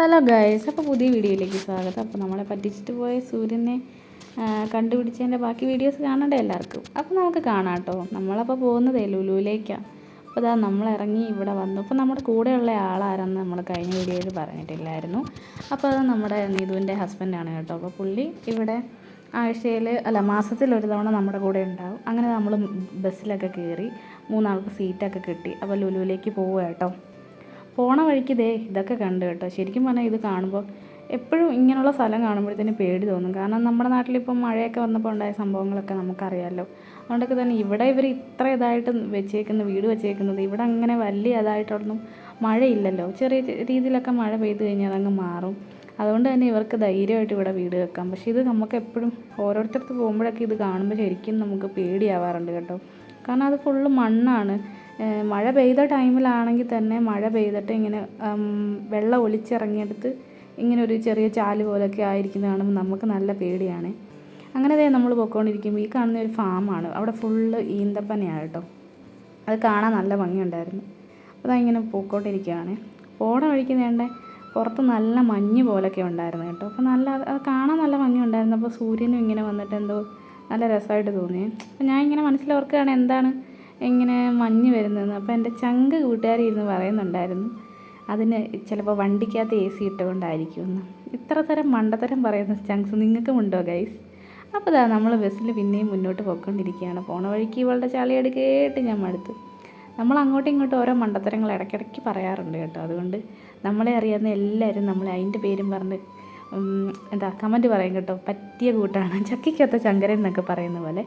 Hello guys അപ്പോൾ പുതിയ വീഡിയോയിലേക്ക് സ്വാഗതം. അപ്പോൾ നമ്മളെ പറ്റിച്ചിട്ട് പോയ സൂര്യനെ കണ്ടുപിടിച്ചതിന്റെ ബാക്കി വീഡിയോസ് കാണണ്ടേ എല്ലാവർക്കും? അപ്പോൾ നമുക്ക് കാണാം കേട്ടോ. നമ്മളപ്പോൾ പോകുന്നതേ ലുലുവിലേക്കാണ് അപ്പോൾ ഇതാ നമ്മൾ ഇറങ്ങി ഇവിടെ വന്നു. അപ്പോൾ നമ്മുടെ കൂടെയുള്ള ആളാരെന്ന് നമ്മൾ കഴിഞ്ഞ വീഡിയോയിൽ പറഞ്ഞിട്ടില്ലായിരുന്നു. അപ്പോൾ അത് നമ്മുടെ നീതുവിന്റെ ഹസ്ബൻഡാണ് കേട്ടോ. അപ്പോൾ പുള്ളി ഇവിടെ ആഴ്ചയിൽ അല്ല മാസത്തിൽ ഒരു തവണ നമ്മുടെ കൂടെ ഉണ്ടാവും. അങ്ങനെ നമ്മൾ ബസ്സിലൊക്കെ കയറി മൂന്നാൾക്ക് സീറ്റൊക്കെ കിട്ടി. അപ്പോൾ ലുലുവിലേക്ക് പോവുക കേട്ടോ. പോണ വഴിക്ക് ദേ ഇതൊക്കെ കണ്ടു കേട്ടോ. ശരിക്കും പറഞ്ഞാൽ ഇത് കാണുമ്പോൾ എപ്പോഴും ഇങ്ങനെയുള്ള സ്ഥലം കാണുമ്പോഴത്തേന് പേടി തോന്നും. കാരണം നമ്മുടെ നാട്ടിലിപ്പം മഴയൊക്കെ വന്നപ്പോൾ ഉണ്ടായ സംഭവങ്ങളൊക്കെ നമുക്കറിയാമല്ലോ അതുകൊണ്ടൊക്കെ തന്നെ ഇവിടെ ഇവർ ഇത്ര ഇതായിട്ട് വെച്ചേക്കുന്ന വീട് വെച്ചേക്കുന്നത് ഇവിടെ അങ്ങനെ വലിയ ഇതായിട്ടൊന്നും മഴയില്ലല്ലോ. ചെറിയ രീതിയിലൊക്കെ മഴ പെയ്തു കഴിഞ്ഞാൽ അതങ്ങ് മാറും. അതുകൊണ്ട് തന്നെ ഇവർക്ക് ധൈര്യമായിട്ട് ഇവിടെ വീട് വെക്കാം. പക്ഷേ ഇത് നമുക്ക് എപ്പോഴും ഓരോരുത്തർക്ക് പോകുമ്പോഴൊക്കെ ഇത് കാണുമ്പോൾ ശരിക്കും നമുക്ക് പേടിയാവാറുണ്ട് കേട്ടോ. കാരണം അത് ഫുള്ള് മണ്ണാണ്. മഴ പെയ്ത ടൈമിലാണെങ്കിൽ തന്നെ മഴ പെയ്തിട്ട് ഇങ്ങനെ വെള്ളം ഒലിച്ചിറങ്ങിയെടുത്ത് ഇങ്ങനെ ഒരു ചെറിയ ചാൽ പോലൊക്കെ ആയിരിക്കുന്നത് കാണുമ്പോൾ നമുക്ക് നല്ല പേടിയാണ്. അങ്ങനെ ദേ നമ്മൾ പോയിക്കൊണ്ടിരിക്കുമ്പോൾ ഈ കാണുന്ന ഒരു ഫാമാണ്. അവിടെ ഫുള്ള് ഈന്തപ്പനയാണ് കേട്ടോ. അത് കാണാൻ നല്ല ഭംഗിയുണ്ടായിരുന്നു. അപ്പോൾ ഇങ്ങനെ പോയിക്കൊണ്ടിരിക്കുകയാണ് ഓട വഴിക്ക് വേണ്ട പുറത്ത് നല്ല മഞ്ഞ് പോലൊക്കെ ഉണ്ടായിരുന്നു കേട്ടോ. അപ്പോൾ നല്ല അത് കാണാൻ നല്ല ഭംഗിയുണ്ടായിരുന്നു. അപ്പോൾ സൂര്യനും ഇങ്ങനെ വന്നിട്ട് എന്തോ നല്ല രസമായിട്ട് തോന്നി അപ്പോൾ ഞാൻ ഇങ്ങനെ മനസ്സിലോർക്കുകയാണ് എന്താണ് ഇങ്ങനെ മഞ്ഞ് വരുന്നതെന്ന്. അപ്പോൾ എന്റെ ചങ്ക് കൂട്ടുകാരി ഇരുന്ന് പറയുന്നുണ്ടായിരുന്നു അതിന് ചിലപ്പോൾ വണ്ടിക്കകത്ത് എ സി ഇട്ടുകൊണ്ടായിരിക്കും എന്ന് ഇത്ര തരം മണ്ടത്തരം പറയുന്ന ചങ്ക്സ് നിങ്ങൾക്കും ഉണ്ടോ ഗൈസ്? അപ്പോൾ ഇതാ നമ്മൾ ബസ്സിൽ പിന്നെയും മുന്നോട്ട് പോയിക്കൊണ്ടിരിക്കുകയാണ്. പോണ വഴിക്ക് ഇവളുടെ ചാളിയടി കേട്ട് ഞാൻ മടുത്തു. നമ്മൾ അങ്ങോട്ടും ഇങ്ങോട്ടും ഓരോ മണ്ടത്തരങ്ങൾ ഇടയ്ക്കിടയ്ക്ക് പറയാറുണ്ട് കേട്ടോ. അതുകൊണ്ട് നമ്മളെ അറിയാവുന്ന എല്ലാവരും നമ്മളെ അതിന്റെ പേരും പറഞ്ഞ് എന്താ കമന്റ് പറയും കേട്ടോ. പറ്റിയ കൂട്ടാണ്. ചക്കിക്കൊത്ത ചങ്കരൻ എന്നൊക്കെ പറയുന്ന പോലെ.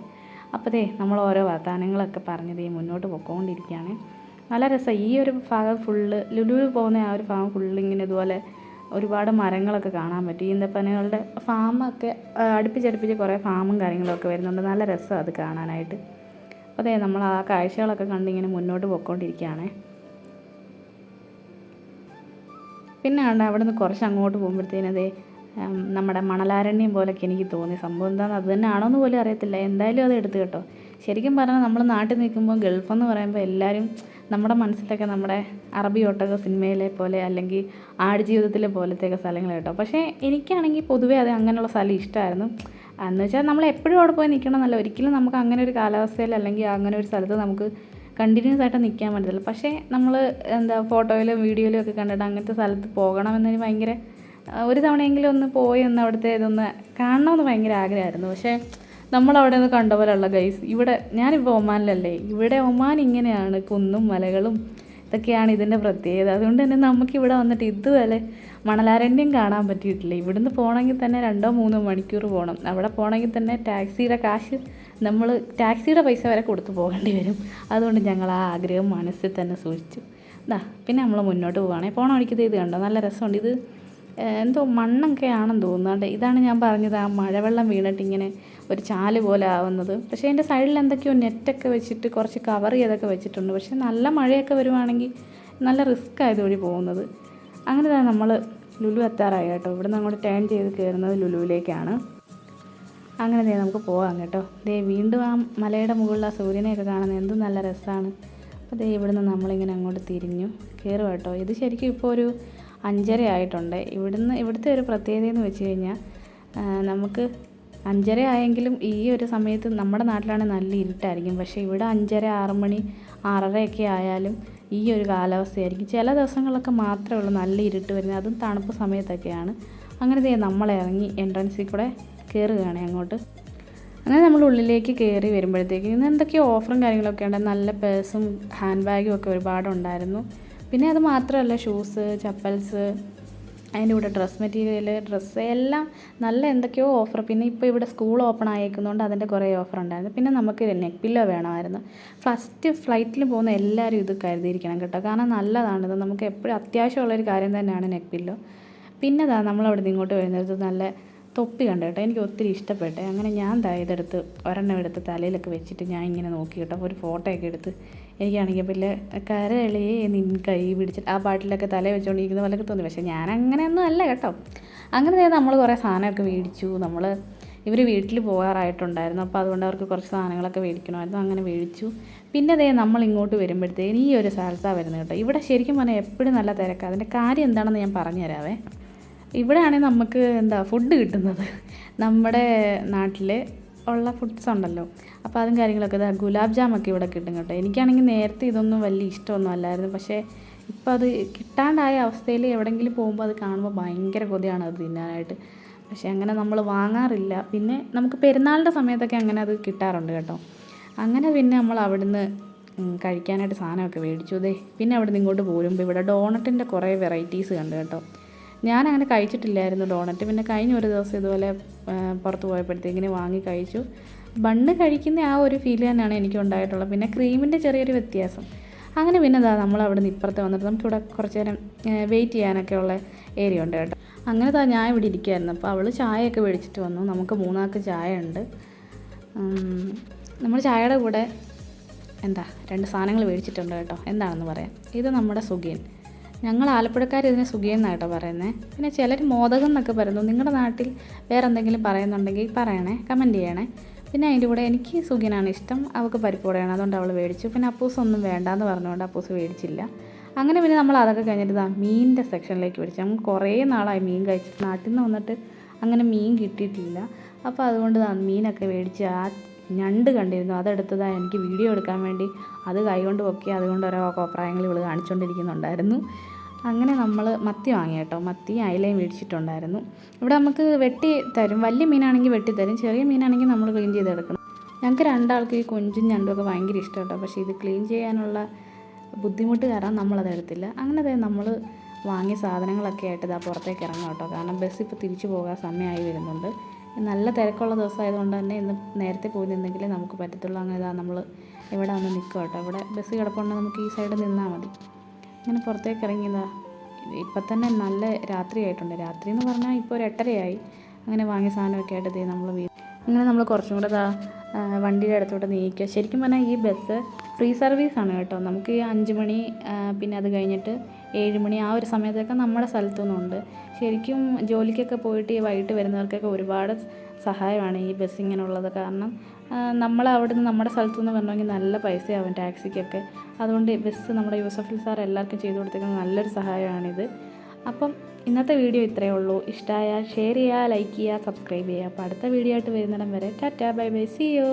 അപ്പോൾ ദേ നമ്മൾ ഓരോ വാഗ്ദാനങ്ങളൊക്കെ പറഞ്ഞ് ദേ മുന്നോട്ട് പോയിക്കൊണ്ടിരിക്കുകയാണ് നല്ല രസം ഈ ഒരു ഭാഗം ഫുള്ള് ലുലു പോകുന്ന ആ ഒരു ഭാഗം ഫുള്ള് ഇങ്ങനെ ഇതുപോലെ ഒരുപാട് മരങ്ങളൊക്കെ കാണാൻ പറ്റും. ഈന്തപ്പനകളുടെ ഫാമൊക്കെ അടുപ്പിച്ചടുപ്പിച്ച് കുറേ ഫാമും കാര്യങ്ങളൊക്കെ വരുന്നുണ്ട്. നല്ല രസം അത് കാണാനായിട്ട്. അപ്പോൾ അതെ നമ്മൾ ആ കാഴ്ചകളൊക്കെ കണ്ടിങ്ങനെ മുന്നോട്ട് പോയിക്കൊണ്ടിരിക്കുകയാണ് പിന്നെ അവിടെ നിന്ന് കുറച്ച് അങ്ങോട്ട് പോകുമ്പോഴത്തേനതേ നമ്മുടെ മണലാരണ്യം പോലൊക്കെ എനിക്ക് തോന്നി. സംഭവം എന്താണെന്ന് അത് തന്നെ ആണോ എന്ന് പോലും അറിയത്തില്ല. എന്തായാലും അത് എടുത്തു കേട്ടോ. ശരിക്കും പറഞ്ഞാൽ നമ്മൾ നാട്ടിൽ നിൽക്കുമ്പോൾ ഗൾഫ് എന്ന് പറയുമ്പോൾ എല്ലാവരും നമ്മുടെ മനസ്സിലൊക്കെ നമ്മുടെ അറബി ഓട്ടക സിനിമയിലെ പോലെ അല്ലെങ്കിൽ ആടുജീവിതത്തിലെ പോലത്തെയൊക്കെ സ്ഥലങ്ങൾ കേട്ടോ. പക്ഷേ എനിക്കാണെങ്കിൽ പൊതുവേ അത് അങ്ങനെയുള്ള സ്ഥലം ഇഷ്ടമായിരുന്നു. എന്ന് വെച്ചാൽ നമ്മൾ എപ്പോഴും അവിടെ പോയി നിൽക്കണമെന്നല്ല. ഒരിക്കലും നമുക്ക് അങ്ങനെ ഒരു കാലാവസ്ഥയിൽ അല്ലെങ്കിൽ അങ്ങനെ ഒരു സ്ഥലത്ത് നമുക്ക് കണ്ടിന്യൂസ് ആയിട്ട് നിൽക്കാൻ പറ്റത്തില്ല. പക്ഷേ നമ്മൾ എന്താ ഫോട്ടോയിലും വീഡിയോയിലും ഒക്കെ കണ്ടിട്ട് അങ്ങനത്തെ സ്ഥലത്ത് പോകണമെന്നൊരു ഭയങ്കര ഒരു തവണയെങ്കിലും ഒന്ന് പോയി ഒന്ന് അവിടുത്തെ ഇതൊന്ന് കാണണമെന്ന് ഭയങ്കര ആഗ്രഹമായിരുന്നു. പക്ഷേ നമ്മളവിടെ നിന്ന് കണ്ട പോലെയുള്ള ഗൈസ് ഇവിടെ ഞാനിപ്പോൾ ഒമാനിലല്ലേ ഇവിടെ ഒമാൻ ഇങ്ങനെയാണ് കുന്നും മലകളും ഇതൊക്കെയാണ് ഇതിന്റെ പ്രത്യേകത. അതുകൊണ്ട് തന്നെ നമുക്ക് ഇവിടെ വന്നിട്ട് ഇതുവരെ മണലാരണ്യം കാണാൻ പറ്റിയിട്ടില്ല. ഇവിടുന്ന് പോകണമെങ്കിൽ തന്നെ രണ്ടോ മൂന്നോ മണിക്കൂർ പോകണം അവിടെ പോകണമെങ്കിൽ തന്നെ ടാക്സിയുടെ കാശ് നമ്മൾ ടാക്സിയുടെ പൈസ വരെ കൊടുത്തു പോകേണ്ടി വരും. അതുകൊണ്ട് ഞങ്ങൾ ആ ആഗ്രഹം മനസ്സിൽ തന്നെ സൂക്ഷിച്ചു. ഇതാ പിന്നെ നമ്മൾ മുന്നോട്ട് പോവുകയാണെങ്കിൽ പോകണ വഴിക്ക് ഇത് കണ്ടോ? നല്ല രസമുണ്ട് ഇത്. എന്തോ മണ്ണൊക്കെ ആണെന്ന് തോന്നുന്നുണ്ട് ഇതാണ് ഞാൻ പറഞ്ഞത്. ആ മഴവെള്ളം വീണിട്ട് ഇങ്ങനെ ഒരു ചാൽ പോലെ ആവുന്നത്. പക്ഷേ അതിന്റെ സൈഡിൽ എന്തൊക്കെയോ നെറ്റൊക്കെ വെച്ചിട്ട് കുറച്ച് കവർ ചെയ്തൊക്കെ വെച്ചിട്ടുണ്ട്. പക്ഷേ നല്ല മഴയൊക്കെ വരുവാണെങ്കിൽ നല്ല റിസ്ക് ആയത് വഴി പോകുന്നത്. അങ്ങനെ തന്നെ നമ്മൾ ലുലു എത്താറായി കേട്ടോ. ഇവിടുന്ന് അങ്ങോട്ട് ടേൺ ചെയ്ത് കയറുന്നത് ലുലുവിലേക്കാണ്. അങ്ങനെ ദേ നമുക്ക് പോകാം കേട്ടോ. ദേ വീണ്ടും ആ മലയുടെ മുകളിൽ ആ സൂര്യനെയൊക്കെ കാണുന്നത് എന്തും നല്ല രസമാണ്. അപ്പോൾ ദേ ഇവിടുന്ന് നമ്മളിങ്ങനെ അങ്ങോട്ട് തിരിഞ്ഞു കയറുക കേട്ടോ. ഇത് ശരിക്കും ഇപ്പോൾ ഒരു അഞ്ചര ആയിട്ടുണ്ട്. ഇവിടുന്ന് ഇവിടുത്തെ ഒരു പ്രത്യേകത എന്ന് വെച്ച് കഴിഞ്ഞാൽ നമുക്ക് അഞ്ചര ആയെങ്കിലും ഈ ഒരു സമയത്ത് നമ്മുടെ നാട്ടിലാണെങ്കിൽ നല്ല ഇരുട്ടായിരിക്കും. പക്ഷേ ഇവിടെ അഞ്ചര ആറ് മണി ആറരയൊക്കെ ആയാലും ഈ ഒരു കാലാവസ്ഥയായിരിക്കും. ചില ദിവസങ്ങളൊക്കെ മാത്രമേ ഉള്ളൂ നല്ല ഇരുട്ട് വരുന്നത്. അതും തണുപ്പ് സമയത്തൊക്കെയാണ്. അങ്ങനെ ദേ നമ്മൾ ഇറങ്ങി എൻട്രൻസിൽ കൂടെ കയറുകയാണ് അങ്ങോട്ട്. അങ്ങനെ നമ്മൾ ഉള്ളിലേക്ക് കയറി വരുമ്പോഴത്തേക്ക് ഇന്ന് എന്തൊക്കെയോ ഓഫറും കാര്യങ്ങളൊക്കെ ഉണ്ട്. നല്ല പേഴ്സും ഹാൻഡ് ബാഗും ഒക്കെ ഒരുപാടുണ്ടായിരുന്നു. പിന്നെ അത് മാത്രമല്ല ഷൂസ് ചപ്പൽസ് അതിന്റെ കൂടെ ഡ്രസ് മെറ്റീരിയൽ ഡ്രസ്സ് എല്ലാം നല്ല എന്തൊക്കെയോ ഓഫർ പിന്നെ ഇപ്പോൾ ഇവിടെ സ്കൂൾ ഓപ്പൺ ആയേക്കുന്നതുകൊണ്ട് അതിന്റെ കുറേ ഓഫർ ഉണ്ടായിരുന്നു. പിന്നെ നമുക്ക് നെക്ക് പില്ലോ വേണമായിരുന്നു. ഫസ്റ്റ് ഫ്ലൈറ്റിൽ പോകുന്ന എല്ലാവരും ഇത് കരുതിയിരിക്കണം കേട്ടോ. കാരണം നല്ലതാണ്. ഇത് നമുക്ക് എപ്പോഴും അത്യാവശ്യമുള്ളൊരു കാര്യം തന്നെയാണ് നെക്ക് പില്ലോ പിന്നെ ദാ നമ്മളവിടെ നിന്ന് ഇങ്ങോട്ട് വരുന്നത് നല്ല തൊപ്പി കണ്ടു കേട്ടോ. എനിക്ക് ഒത്തിരി ഇഷ്ടപ്പെട്ടേ. അങ്ങനെ ഞാൻ ഇതെടുത്ത് ഒരെണ്ണം എടുത്ത് തലയിലൊക്കെ വെച്ചിട്ട് ഞാൻ ഇങ്ങനെ നോക്കി കേട്ടോ. ഒരു ഫോട്ടോ ഒക്കെ എടുത്ത് എനിക്കാണെങ്കിൽ പിന്നെ കരളിയേ നിൻ കൈ പിടിച്ചിട്ട് ആ പാട്ടിലൊക്കെ തല വെച്ചുകൊണ്ടിരിക്കുന്ന പോലെയൊക്കെ തോന്നി. പക്ഷേ ഞാൻ അങ്ങനെയൊന്നും അല്ല കേട്ടോ. അങ്ങനെ നമ്മൾ കുറേ സാധനമൊക്കെ മേടിച്ചു. നമ്മൾ ഇവർ വീട്ടിൽ പോകാറായിട്ടുണ്ടായിരുന്നു. അപ്പോൾ അതുകൊണ്ട് അവർക്ക് കുറച്ച് സാധനങ്ങളൊക്കെ മേടിക്കണമായിരുന്നു. അങ്ങനെ മേടിച്ചു. പിന്നെ അതേ നമ്മൾ ഇങ്ങോട്ട് വരുമ്പോഴത്തേന് ഈ ഒരു സാൽസ വരുന്നത് കേട്ടോ. ഇവിടെ ശരിക്കും പറഞ്ഞാൽ എപ്പോഴും നല്ല തിരക്കാണ് അതിന്റെ കാര്യം എന്താണെന്ന് ഞാൻ പറഞ്ഞു തരാവേ ഇവിടെയാണെങ്കിൽ നമുക്ക് എന്താ ഫുഡ് കിട്ടുന്നത്. നമ്മുടെ നാട്ടിൽ ഉള്ള ഫുഡ്സ് ഉണ്ടല്ലോ. അപ്പോൾ അതും കാര്യങ്ങളൊക്കെ ഇതാ ഗുലാബ് ജാമൊക്കെ ഇവിടെ കിട്ടും കേട്ടോ. എനിക്കാണെങ്കിൽ നേരത്തെ ഇതൊന്നും വലിയ ഇഷ്ടമൊന്നും അല്ലായിരുന്നു. പക്ഷേ ഇപ്പോൾ അത് കിട്ടാണ്ടായ അവസ്ഥയിൽ എവിടെയെങ്കിലും പോകുമ്പോൾ അത് കാണുമ്പോൾ ഭയങ്കര കൊതിയാണ് അത് തിന്നാനായിട്ട്. പക്ഷേ അങ്ങനെ നമ്മൾ വാങ്ങാറില്ല. പിന്നെ നമുക്ക് പെരുന്നാളിന്റെ സമയത്തൊക്കെ അങ്ങനെ അത് കിട്ടാറുണ്ട് കേട്ടോ. അങ്ങനെ പിന്നെ നമ്മൾ അവിടുന്ന് കഴിക്കാനായിട്ട് സാധനമൊക്കെ മേടിച്ചു. ദേ പിന്നെ അവിടുന്ന് ഇങ്ങോട്ട് പോരുമ്പോൾ ഇവിടെ ഡോണറ്റിന്റെ കുറേ വെറൈറ്റീസ് കണ്ടു കേട്ടോ. ഞാൻ അങ്ങനെ കഴിച്ചിട്ടില്ലായിരുന്നു ഡോണറ്റ്. പിന്നെ കഴിഞ്ഞ ഒരു ദിവസം ഇതുപോലെ പുറത്ത് പോയപ്പോഴത്തേക്കിന് വാങ്ങി കഴിച്ചു. ബണ്ണ് കഴിക്കുന്ന ആ ഒരു ഫീൽ തന്നെയാണ് എനിക്ക് ഉണ്ടായിട്ടുള്ളത്. പിന്നെ ക്രീമിന്റെ ചെറിയൊരു വ്യത്യാസം. അങ്ങനെ പിന്നെ ഇതാ നമ്മൾ അവിടെ നിന്ന് ഇപ്പുറത്ത് വന്നിട്ട് നമുക്കിവിടെ കുറച്ച് നേരം വെയിറ്റ് ചെയ്യാനൊക്കെ ഉള്ള ഏരിയ ഉണ്ട് കേട്ടോ. അങ്ങനെ താ ഞാൻ ഇവിടെ ഇരിക്കുമായിരുന്നു അപ്പോൾ അവൾ ചായയൊക്കെ മേടിച്ചിട്ട് വന്നു. നമുക്ക് മൂന്നാൾക്ക് ചായ ഉണ്ട് നമ്മൾ ചായയുടെ കൂടെ എന്താ രണ്ട് സാധനങ്ങൾ മേടിച്ചിട്ടുണ്ട് കേട്ടോ. എന്താണെന്ന് പറയാം. ഇത് നമ്മുടെ സുഖിയൻ. ഞങ്ങൾ ആലപ്പുഴക്കാർ ഇതിനെ സുഖിയെന്നാട്ടോ പറയുന്നത് പിന്നെ ചിലർ മോദകം എന്നൊക്കെ പറയുന്നു. നിങ്ങളുടെ നാട്ടിൽ വേറെ എന്തെങ്കിലും പറയുന്നുണ്ടെങ്കിൽ പറയണേ കമന്റ് ചെയ്യണേ. പിന്നെ അതിന്റെ കൂടെ എനിക്ക് സുഖിയനാണ് ഇഷ്ടം. അവൾക്ക് പരിപ്പോടെയാണ് അതുകൊണ്ട് അവൾ മേടിച്ചു. പിന്നെ അപ്പൂസ് ഒന്നും വേണ്ടാന്ന് പറഞ്ഞുകൊണ്ട് അപ്പൂസ് മേടിച്ചില്ല. അങ്ങനെ പിന്നെ നമ്മൾ അതൊക്കെ കഴിഞ്ഞിട്ട് മീനിന്റെ സെക്ഷനിലേക്ക് മേടിച്ചു നമ്മൾ കുറേ നാളായി മീൻ കഴിച്ചിട്ട് നാട്ടിൽ നിന്ന് വന്നിട്ട് അങ്ങനെ മീൻ കിട്ടിയിട്ടില്ല. അപ്പോൾ അതുകൊണ്ട് മീനൊക്കെ മേടിച്ച് ആ ഞണ്ട് കണ്ടിരുന്നു. അതെടുത്തതാണ് എനിക്ക് വീഡിയോ എടുക്കാൻ വേണ്ടി. അത് കൈകൊണ്ട് പൊക്കി അതുകൊണ്ട് ഓരോ കോപ്രായങ്ങൾ ഇവൾ കാണിച്ചുകൊണ്ടിരിക്കുന്നുണ്ടായിരുന്നു അങ്ങനെ നമ്മൾ മത്തി വാങ്ങി കേട്ടോ. മത്തി അയിലയും മേടിച്ചിട്ടുണ്ടായിരുന്നു. ഇവിടെ നമുക്ക് വെട്ടി തരും. വലിയ മീനാണെങ്കിൽ വെട്ടി തരും. ചെറിയ മീനാണെങ്കിൽ നമ്മൾ ക്ലീൻ ചെയ്തെടുക്കണം. ഞങ്ങൾക്ക് രണ്ടാൾക്ക് ഈ കൊഞ്ചും ഞണ്ടും ഒക്കെ ഭയങ്കര ഇഷ്ടം കേട്ടോ. പക്ഷേ ഇത് ക്ലീൻ ചെയ്യാനുള്ള ബുദ്ധിമുട്ട് കാരണം നമ്മളത് എടുത്തില്ല. അങ്ങനെ ദേ നമ്മൾ വാങ്ങിയ സാധനങ്ങളൊക്കെ ആയിട്ട് ഇതാ പുറത്തേക്ക് ഇറങ്ങാം കേട്ടോ. കാരണം ബസ് ഇപ്പോൾ തിരിച്ചു പോകാൻ സമയമായി വരുന്നുണ്ട്. നല്ല തിരക്കുള്ള ദിവസമായതുകൊണ്ട് തന്നെ ഇന്ന് നേരത്തെ പോയി നിന്നെങ്കിലേ നമുക്ക് പറ്റത്തുള്ളൂ. അങ്ങനെ ഇതാ നമ്മൾ ഇവിടെ വന്ന് നിൽക്കുക കേട്ടോ. ഇവിടെ ബസ് കിടപ്പുണ്ട്. നമുക്ക് ഈ സൈഡ് നിന്നാൽ മതി. അങ്ങനെ പുറത്തേക്ക് ഇറങ്ങിയതാ ഇപ്പം തന്നെ നല്ല രാത്രിയായിട്ടുണ്ട് രാത്രി എന്ന് പറഞ്ഞാൽ ഇപ്പോൾ ഒരു എട്ടരയായി. അങ്ങനെ വാങ്ങിയ സാധനമൊക്കെ ആയിട്ട് ഇതേ നമ്മൾ അങ്ങനെ നമ്മൾ കുറച്ചും കൂടെ ഇതാ വണ്ടിയുടെ അടുത്തോട്ട് നീക്കുക. ശരിക്കും പറഞ്ഞാൽ ഈ ബസ് ഫ്രീ സർവീസാണ് കേട്ടോ. നമുക്ക് ഈ അഞ്ച് മണി പിന്നെ അത് കഴിഞ്ഞിട്ട് ഏഴ് മണി ആ ഒരു സമയത്തൊക്കെ നമ്മുടെ സ്ഥലത്തുനിന്നുണ്ട്. ശരിക്കും ജോലിക്കൊക്കെ പോയിട്ട് ഈ വൈകിട്ട് വരുന്നവർക്കൊക്കെ ഒരുപാട് സഹായമാണ് ഈ ബസ് ഇങ്ങനെയുള്ളത് കാരണം നമ്മൾ അവിടെ നിന്ന് നമ്മുടെ സ്ഥലത്തു നിന്ന് വരണമെങ്കിൽ നല്ല പൈസയാവും ടാക്സിക്കൊക്കെ. അതുകൊണ്ട് ബസ് നമ്മുടെ യൂസഫിൽ സാർ എല്ലാവർക്കും ചെയ്തു കൊടുത്തിരിക്കുന്ന നല്ലൊരു സഹായമാണിത്. അപ്പം ഇന്നത്തെ വീഡിയോ ഇത്രയേ ഉള്ളൂ. ഇഷ്ടമായാൽ ഷെയർ ചെയ്യുക ലൈക്ക് ചെയ്യുക സബ്സ്ക്രൈബ് ചെയ്യുക. അപ്പോൾ അടുത്ത വീഡിയോ ആയിട്ട് വരുന്നിടം വരെ tata bye bye see you